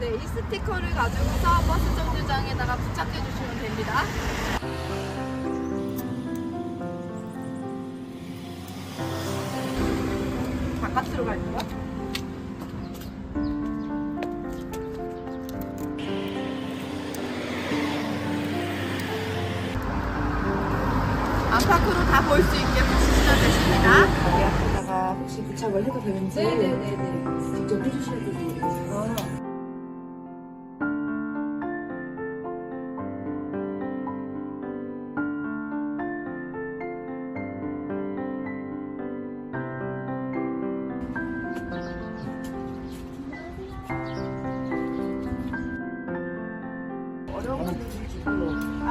네, 이 스티커를 가지고서 버스 정류장에다가 부착해 주시면 됩니다. 바깥으로 갈게요. 안팎으로 다 볼 수 있게 붙이시면 되십니다. 가게 앞에다가 혹시 부착을 해도 되는지 네네네네. 직접 해주셔야 되겠어요.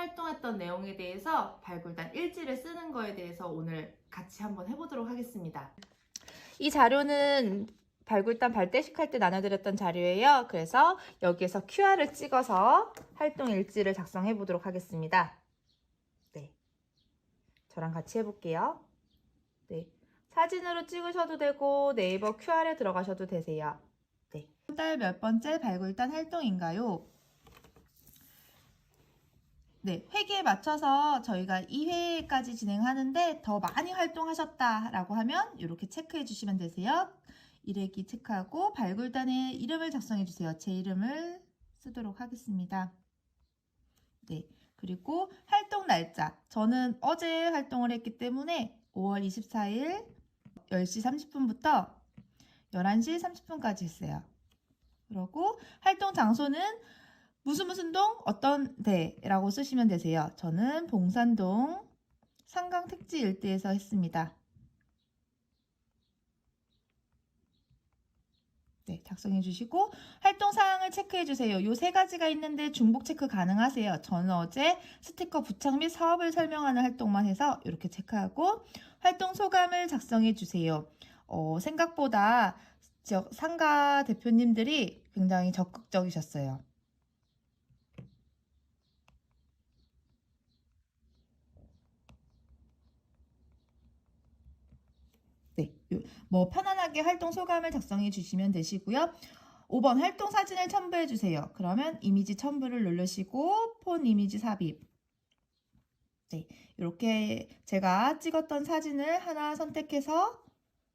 활동했던 내용에 대해서 발굴단 일지를 쓰는 거에 대해서 오늘 같이 한번 해보도록 하겠습니다. 이 자료는 발굴단 발대식 할 때 나눠드렸던 자료예요. 그래서 여기에서 QR을 찍어서 활동 일지를 작성해 보도록 하겠습니다. 네, 저랑 같이 해볼게요. 네, 사진으로 찍으셔도 되고 네이버 QR에 들어가셔도 되세요. 네. 달 몇 번째 발굴단 활동인가요? 네, 회기에 맞춰서 저희가 2회까지 진행하는데 더 많이 활동하셨다라고 하면 이렇게 체크해 주시면 되세요. 일회기 체크하고 발굴단의 이름을 작성해 주세요. 제 이름을 쓰도록 하겠습니다. 네, 그리고 활동 날짜. 저는 어제 활동을 했기 때문에 5월 24일 10시 30분부터 11시 30분까지 했어요. 그리고 활동 장소는 무슨 무슨 동 어떤 데라고 쓰시면 되세요. 저는 봉산동 상강 택지 일대에서 했습니다. 네, 작성해 주시고 활동 사항을 체크해 주세요. 요 세 가지가 있는데 중복 체크 가능하세요. 저는 어제 스티커 부착 및 사업을 설명하는 활동만 해서 이렇게 체크하고 활동 소감을 작성해 주세요. 어, 생각보다 상가 대표님들이 굉장히 적극적이셨어요. 네, 요- 뭐 편안하게 활동 소감을 작성해 주시면 되시고요. 5번 활동 사진을 첨부해 주세요. 그러면 이미지 첨부를 누르시고 폰 이미지 삽입. 네, 이렇게 제가 찍었던 사진을 하나 선택해서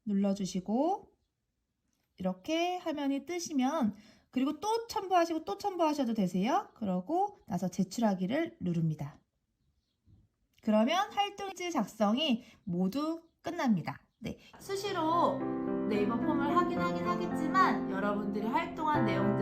눌러주시고 이렇게 화면이 뜨시면 그리고 또 첨부하시고 또 첨부하셔도 되세요. 그러고 나서 제출하기를 누릅니다. 그러면 활동지 작성이 모두 끝납니다. 네, 수시로 네이버 폼을 확인하긴 하겠지만 여러분들이 활동한 내용